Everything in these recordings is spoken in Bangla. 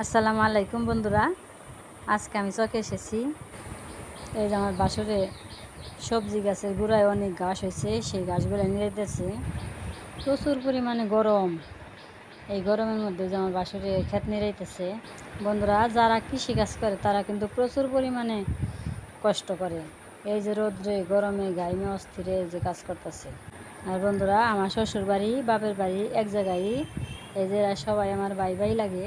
আসসালামু আলাইকুম বন্ধুরা। আজকে আমি চকে এসেছি। এই যে আমার বাসরে সবজি গাছের গোড়ায় অনেক ঘাস হয়েছে, সেই ঘাসগুলো নিড়াইতেছে প্রচুর পরিমাণে গরম। এই গরমের মধ্যে যে আমার বাসরে ক্ষেত নিড়াইতেছে বন্ধুরা, যারা কৃষি কাজ করে, তারা কিন্তু প্রচুর পরিমাণে কষ্ট করে। এই যে রোদ্রে, গরমে গাইমে অস্থিরে যে কাজ করতেছে। আর বন্ধুরা, আমার শ্বশুর বাড়ি বাপের বাড়ি এক জায়গায়। এই যে সবাই আমার বাই বাই লাগে।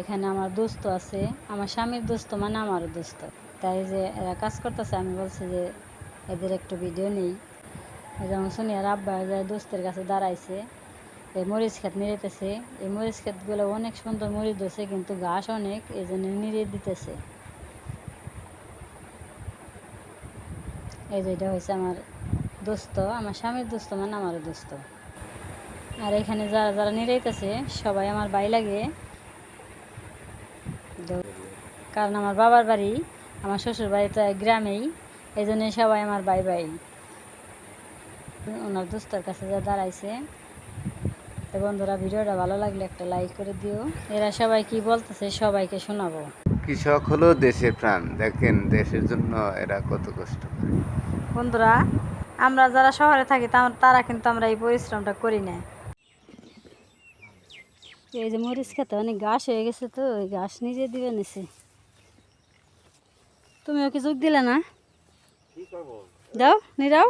এখানে আমার দোস্ত আছে, আমার স্বামীর দোস্ত মানে আমারও দোস্ত। তাই যে এরা কাজ করতেছে, আমি বলছি যে এদের একটু ভিডিও নেই। যেমন সোনিয়ার আব্বা যায় দোস্তের কাছে দাঁড়াইছে এই মরিচ ক্ষেত নিড়েতেছে এই মরিচ ক্ষেতগুলো অনেক সুন্দর মরিচ ধরছে, কিন্তু ঘাস অনেক, এই জন্য নিড়ে দিতেছে। এই যে এটা হয়েছে আমার দোস্ত, আমার স্বামীর দোস্ত মানে আমারও দোস্ত। আর এখানে যারা যারা নিড়াইতেছে, সবাই আমার বাই লাগে। কারণ আমার বাবার বাড়ি আমার শ্বশুর বাড়ি তো এক গ্রামেই এই জন্য সবাই আমার বাই বাই। ওনার দোস্তর কাছে যা দাঁড়াইছে তো বন্ধুরা ভিডিওটা ভালো লাগলে একটা লাইক করে দিও। এরা সবাই কি বলতেছে সবাইকে শোনাবো। কৃষক হলো দেশের প্রাণ। দেখেন দেশের জন্য এরা কত কষ্ট করে। বন্ধুরা আমরা যারা শহরে থাকি তারা কিন্তু আমরা এই পরিশ্রমটা করি না। এই যে মরিচ খেতে অনেক ঘাস হয়ে গেছে তো ওই ঘাস নিজে দিবে নিছে। তুমিও কি যোগ দিলে না? যাও নিরাও।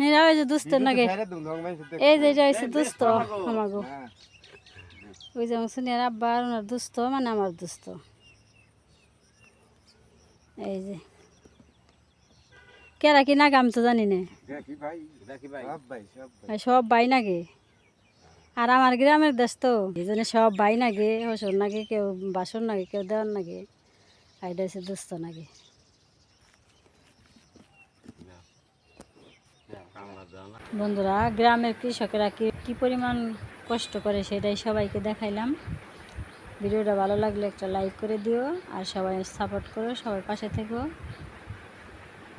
নিরাও এই যে দুস্থ নাকি। এই যে এটা হয়েছে দুস্থ আমার গো ওই যে আমার শুনিয়ার আব্বা আর ওনার দুস্থ মানে আমার দুস্থ এই যে। কেরা কি নাকি আমি তো জানি না। সব বাই নাগে আর আমার গ্রামের দেশ তো, এই জন্য সব বাই নাগে হসর নাগে, কেউ বাসন নাগে, কেউ দেওয়ার নাগে আইডা হচ্ছে দুস্থ নাগে। বন্ধুরা, গ্রামের কৃষকেরা কি কি পরিমাণ কষ্ট করে সেটাই সবাইকে দেখাইলাম। ভিডিওটা ভালো লাগলে একটা লাইক করে দিও, আর সবাই সাপোর্ট করো, সবার পাশে থেকো।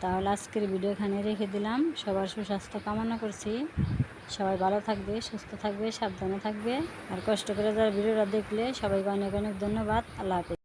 তাহলে আজকের ভিডিও এখানে রেখে দিলাম। সবার সুস্বাস্থ্য কামনা করছি। সবাই ভালো থাকবে, সুস্থ থাকবে, সাবধানে থাকবে। আর কষ্ট করে যারা ভিডিওটা দেখলে সবাইকে অনেক অনেক ধন্যবাদ। আল্লাহ হাফিজ।